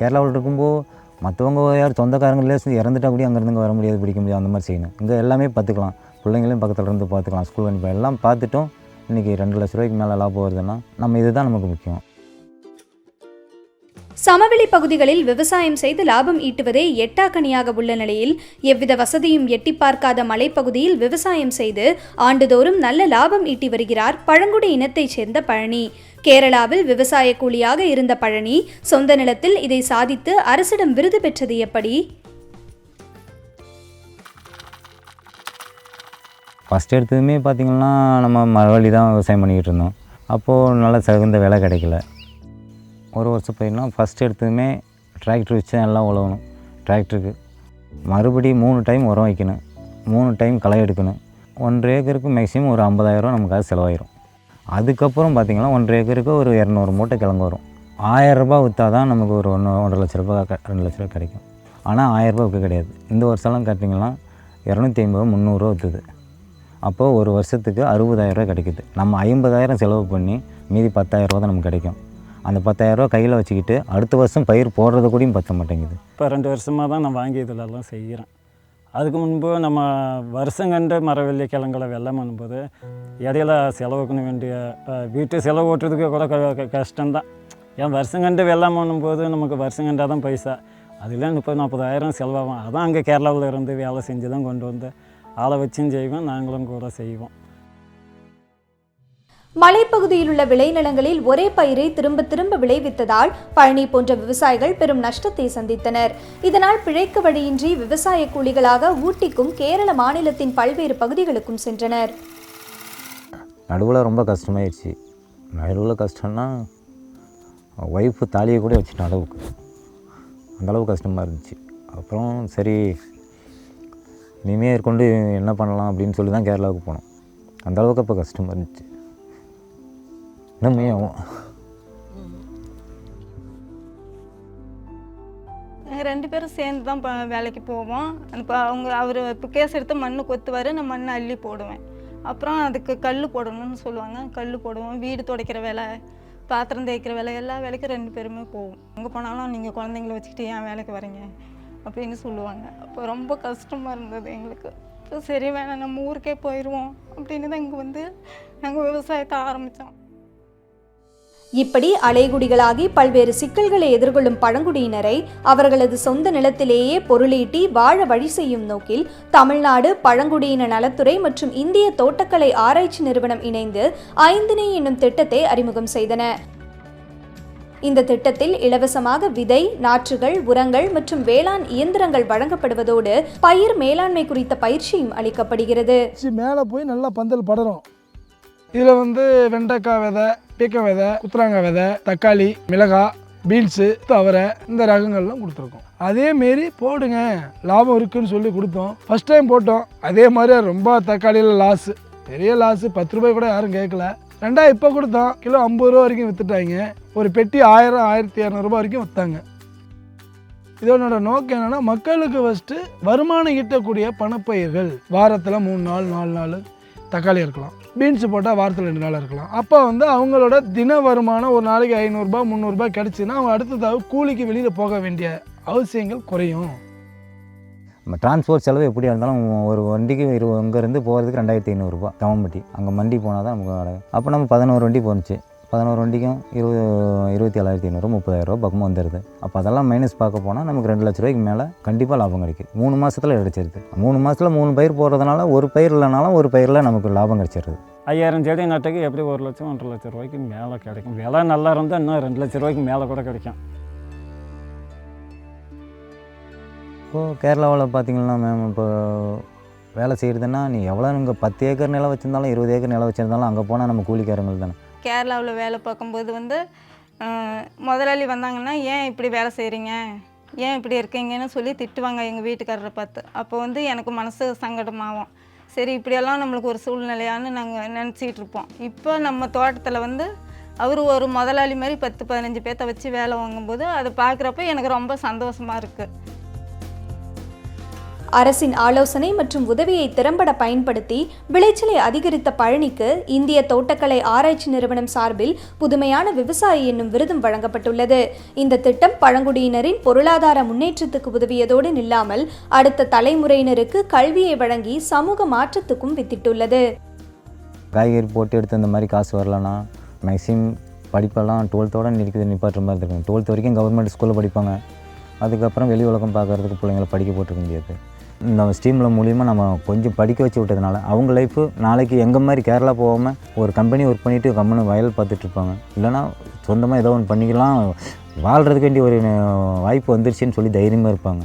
கேரளாவில் இருக்கும்போது மற்றவங்க யார் சொந்தக்காரங்களே இறந்துட்டா கூட அங்கேருந்து வர முடியாது பிடிக்க முடியாது அந்த மாதிரி செய்யணும். இங்கே எல்லாமே பார்த்துக்கலாம். பிள்ளைங்களையும் பக்கத்தில் இருந்து பார்த்துக்கலாம். ஸ்கூல் அனுப்பி எல்லாம் பார்த்துட்டும். இன்றைக்கி ரெண்டு லட்ச ரூபாய்க்கு மேலே லாபம் வருதுன்னா நம்ம இதுதான் நமக்கு முக்கியம். சமவெளி பகுதிகளில் விவசாயம் செய்து லாபம் ஈட்டுவதே எட்டாக்கணியாக உள்ள நிலையில் எவ்வித வசதியும் எட்டி பார்க்காத மலைப்பகுதியில் விவசாயம் செய்து ஆண்டுதோறும் நல்ல லாபம் ஈட்டி வருகிறார் பழங்குடி இனத்தைச் சேர்ந்த பழனி. கேரளாவில் விவசாய கூலியாக இருந்த பழனி சொந்த நிலத்தில் இதை சாதித்து அரசிடம் விருது பெற்றது எப்படி? ஃபஸ்ட் எடுத்ததுமே பார்த்திங்கன்னா நம்ம மரவழி தான் விவசாயம் பண்ணிக்கிட்டு இருந்தோம். அப்போது நல்ல சகுந்த விலை கிடைக்கல. ஒரு வருஷம் பயிர்னா ஃபஸ்ட் எடுத்ததுமே டிராக்டர் வச்சு தான் எல்லாம் உழவணும். டிராக்டருக்கு மறுபடியும் மூணு டைம் உரம் வைக்கணும். மூணு டைம் களை எடுக்கணும். ஒன்றரை ஏக்கருக்கு மேக்ஸிமம் ஒரு ஐம்பதாயிரம் நமக்கு அது செலவாயிரும். அதுக்கப்புறம் பார்த்திங்கன்னா ஒன்றரை ஏக்கருக்கு ஒரு இரநூறு மூட்டை கிழங்கு வரும். ஆயரரூபா விற்றா தான் நமக்கு ஒரு ஒன்று ஒன்றரை லட்ச ரூபா க- ரெண்டு லட்ச ரூபா கிடைக்கும். ஆனால் ஆயரரூபா விற்க கிடையாது. இந்த வருஷம்லாம் கேட்டிங்கன்னா இரநூத்தி ஐம்பது ரூபா முந்நூறுரூவா விற்றுது அப்போது ஒரு வருஷத்துக்கு அறுபதாயிரரூவா கிடைக்குது. நம்ம ஐம்பதாயிரம் செலவு பண்ணி மீதி பத்தாயிரரூபா தான் நமக்கு கிடைக்கும். அந்த பத்தாயிரரூவா கையில் வச்சுக்கிட்டு அடுத்த வருஷம் பயிர் போடுறது கூடயும் பற்ற மாட்டேங்குது. இப்போ ரெண்டு வருஷமாக தான் நான் வாங்கி இதிலெல்லாம் செய்கிறேன். அதுக்கு முன்பு நம்ம வருஷம் கண்டு மரவள்ளி கிழங்குல வெள்ளம் பண்ணும்போது இடையில செலவுக்குன்னு வேண்டிய வீட்டு செலவு ஓட்டுறதுக்கு கூட க- கஷ்டம்தான். ஏன் வருஷம் கண்டு வெள்ளம் பண்ணும்போது நமக்கு வருஷம் கண்டால் தான் பைசா. அதில் முப்பது நாற்பதாயிரம் செலவாகும். அதான் அங்கே கேரளாவில் இருந்து வேலை செஞ்சு தான் கொண்டு வந்து ஆளை வச்சும் செய்வோம் நாங்களும் கூட செய்வோம். மலைப்பகுதியில் உள்ள விளைநிலங்களில் ஒரே பயிரை திரும்ப திரும்ப விளைவித்ததால் பழனி போன்ற விவசாயிகள் பெரும் நஷ்டத்தை சந்தித்தனர். இதனால் பிழைக்க வழியின்றி விவசாய கூலிகளாக ஊட்டிக்கும் கேரள மாநிலத்தின் பல்வேறு பகுதிகளுக்கும் சென்றனர். நடுவில் ரொம்ப கஷ்டமாயிடுச்சு. நடுவில் கஷ்டம்னா ஒய்ஃபு தாலியை கூட வச்சுட்டேன் அளவுக்கு. அந்தளவுக்கு கஷ்டமாக இருந்துச்சு. அப்புறம் சரி இனிமேல் கொண்டு என்ன பண்ணலாம் அப்படின்னு சொல்லி தான் கேரளாவுக்கு போனோம். அந்த அளவுக்கு அப்போ கஷ்டமாக இருந்துச்சு. இன்னுமே நாங்கள் ரெண்டு பேரும் சேர்ந்து தான் ப வேலைக்கு போவோம். இப்போ அவங்க அவர் இப்போ கேஸ் எடுத்து மண் கொத்துவார் நான் மண்ணை அள்ளி போடுவேன். அப்புறம் அதுக்கு கல் போடணும்னு சொல்லுவாங்க. கல் போடுவோம். வீடு துடைக்கிற வேலை பாத்திரம் தேய்க்கிற வேலை எல்லா வேலைக்கும் ரெண்டு பேருமே போவோம். அங்கே போனாலும் நீங்கள் குழந்தைங்கள வச்சுக்கிட்டு ஏன் வேலைக்கு வரீங்க? அப்படின்னு சொல்லுவாங்க. அப்போ ரொம்ப கஷ்டமாக இருந்தது எங்களுக்கு. இப்போ சரி வேணாம் நம்ம ஊருக்கே போயிடுவோம் அப்படின்னு தான் இங்கே வந்து நாங்கள் விவசாயத்தை ஆரம்பித்தோம் இப்படி அலைகுடிகளாகி பல்வேறு சிக்கல்களை எதிர்கொள்ளும் பழங்குடியினரை அவர்களது சொந்த நிலத்திலேயே பொருளீட்டி வாழ வழி செய்யும் நோக்கில் தமிழ்நாடு பழங்குடியின நலத்துறை மற்றும் இந்திய தோட்டக்கலை ஆராய்ச்சி நிறுவனம் இணைந்து ஐந்தினை என்னும் திட்டத்தை அறிமுகம் செய்தன. இந்த திட்டத்தில் இலவசமாக விதை நாற்றுகள் உரங்கள் மற்றும் வேளாண் இயந்திரங்கள் வழங்கப்படுவதோடு பயிர் மேலாண்மை குறித்த பயிற்சியும் அளிக்கப்படுகிறது. மேலே போய் நல்லா பந்தல் படரும் இதில் வந்து வெண்டைக்காய் விதை பீக்க விதை குத்துறாங்க விதை தக்காளி மிளகாய் பீன்ஸு அவரை இந்த ரகங்கள்லாம் கொடுத்துருக்கோம். அதேமாரி போடுங்க. லாபம் இருக்குன்னு சொல்லி கொடுத்தோம். ஃபஸ்ட் டைம் போட்டோம். அதே மாதிரி ரொம்ப தக்காளியில் லாஸு பெரிய லாஸு பத்து ரூபாய் கூட யாரும் கேட்கல ரெண்டாக இப்போ கொடுத்தோம். கிலோ ஐம்பது ரூபா வரைக்கும் விற்றுட்டாங்க ஒரு பெட்டி ஆயிரம் ஆயிரத்தி இரநூறுபா வரைக்கும் விற்றாங்க இதனோட நோக்கம் என்னென்னா மக்களுக்கு ஃபஸ்ட்டு வருமானம் ஈட்டக்கூடிய பணப்பயிர்கள். வாரத்தில் மூணு நாள் நாலு நாள் தக்காளி இருக்கலாம். பீன்ஸ் போட்டால் வாரத்தில் ரெண்டு நாள் இருக்கலாம். அப்போ வந்து அவங்களோட தின வருமானம் ஒரு நாளைக்கு ஐநூறுரூபா முந்நூறுரூபா கிடச்சின்னா அவங்க அடுத்ததாக கூலிக்கு வெளியில் போக வேண்டிய அவசியங்கள் குறையும். நம்ம டிரான்ஸ்போர்ட் செலவு எப்படியா இருந்தாலும் ஒரு வண்டிக்கு இரு இங்கேருந்து போகிறதுக்கு ரெண்டாயிரத்தி ஐநூறுரூபா தவம்பட்டி. அங்கே மண்டி போனால் தான் நமக்கு அப்போ நம்ம பதினோரு வண்டி போணுச்சு. பதினோரு வண்டிக்கும் இருபது இருபத்தி ஏழாயிரத்தி ஐநூறு முப்பதாயிரரூபா பக்கமாக வந்துடுது அப்போ அதெல்லாம் மைனஸ் பார்க்க போனால் நமக்கு ரெண்டு லட்ச ரூபாய்க்கு மேலே கண்டிப்பாக லாபம் கிடைக்கும். மூணு மாதத்தில் கிடைச்சிருது. மூணு மாதத்தில் மூணு பயிர் போடுறதுனால ஒரு பயிர் இல்லைனாலும் ஒரு பயிரில் நமக்கு லாபம் கிடைச்சிருது. ஐயாயிரம் செடி நட்டுக்கு எப்படி ஒரு லட்சம் ஒன்றரை லட்சம் ரூபாய்க்கு மேலே கிடைக்கும். விலை நல்லா இருந்தால் இன்னும் ரெண்டு லட்ச ரூபாய்க்கு மேலே கூட கிடைக்கும். இப்போது கேரளாவில் பார்த்தீங்கன்னா மேம் இப்போ வேலை செய்கிறதுன்னா நீ எவ்வளோ இங்கே பத்து ஏக்கர் நிலம் வச்சுருந்தாலும் இருபது ஏக்கர் நிலம் வச்சுருந்தாலும் அங்கே போனால் நம்ம கூலிக்காரங்கள் தானே கேரளாவில் வேலை பார்க்கும்போது வந்து முதலாளி வந்தாங்கன்னா ஏன் இப்படி வேலை செய்கிறீங்க ஏன் இப்படி இருக்கீங்கன்னு சொல்லி திட்டுவாங்க எங்கள் வீட்டுக்காரரை பார்த்து. அப்போ வந்து எனக்கு மனசு சங்கடமாகும். சரி இப்படியெல்லாம் நம்மளுக்கு ஒரு சூழ்நிலையான்னு நாங்கள் நினச்சிக்கிட்டு இருப்போம். இப்போ நம்ம தோட்டத்தில் வந்து அவர் ஒரு முதலாளி மாதிரி பத்து பதினஞ்சு பேர்த்த வச்சு வேலை வாங்கும்போது அதை பார்க்குறப்ப எனக்கு ரொம்ப சந்தோஷமாக இருக்குது அரசின் ஆலோசனை மற்றும் உதவியை திறம்பட பயன்படுத்தி விளைச்சலை அதிகரித்த பழனிக்கு இந்திய தோட்டக்கலை ஆராய்ச்சி நிறுவனம் சார்பில் புதுமையான விவசாயி என்னும் விருதும் வழங்கப்பட்டுள்ளது. இந்த திட்டம் பழங்குடியினரின் பொருளாதார முன்னேற்றத்துக்கு உதவியதோடு நில்லாமல் அடுத்த தலைமுறையினருக்கு கல்வியை வழங்கி சமூக மாற்றத்துக்கும் வித்திட்டுள்ளது. காய்கறி போட்டு எடுத்து இந்த மாதிரி காசு வரலன்னா மேக்ஸிமம் படிப்பெல்லாம் டுவெல்த்தோட நிற்கிறது நிப்பாட்டுற மாதிரி இருக்கும். டுவெல்த் வரைக்கும் கவர்மெண்ட் ஸ்கூலில் படிப்பாங்க. அதுக்கப்புறம் வெளி உலகம் பார்க்கறதுக்கு பிள்ளைங்களை படிக்க போட்டிருக்க முடியாது. இந்த ஸ்டீமில் மூலிமா நம்ம கொஞ்சம் படிக்க வச்சு விட்டதுனால அவங்க லைஃப்பு நாளைக்கு எங்கள் மாதிரி கேரளா போகாமல் ஒரு கம்பெனி ஒர்க் பண்ணிவிட்டு கம்பெனி வயல் பார்த்துட்ருப்பாங்க இல்லைனா இல்லைன்னா சொந்தமாக ஏதோ ஒன்று பண்ணிக்கலாம் வாழ்கிறதுக்கு வேண்டிய ஒரு வாய்ப்பு வந்துருச்சுன்னு சொல்லி தைரியமாக இருப்பாங்க.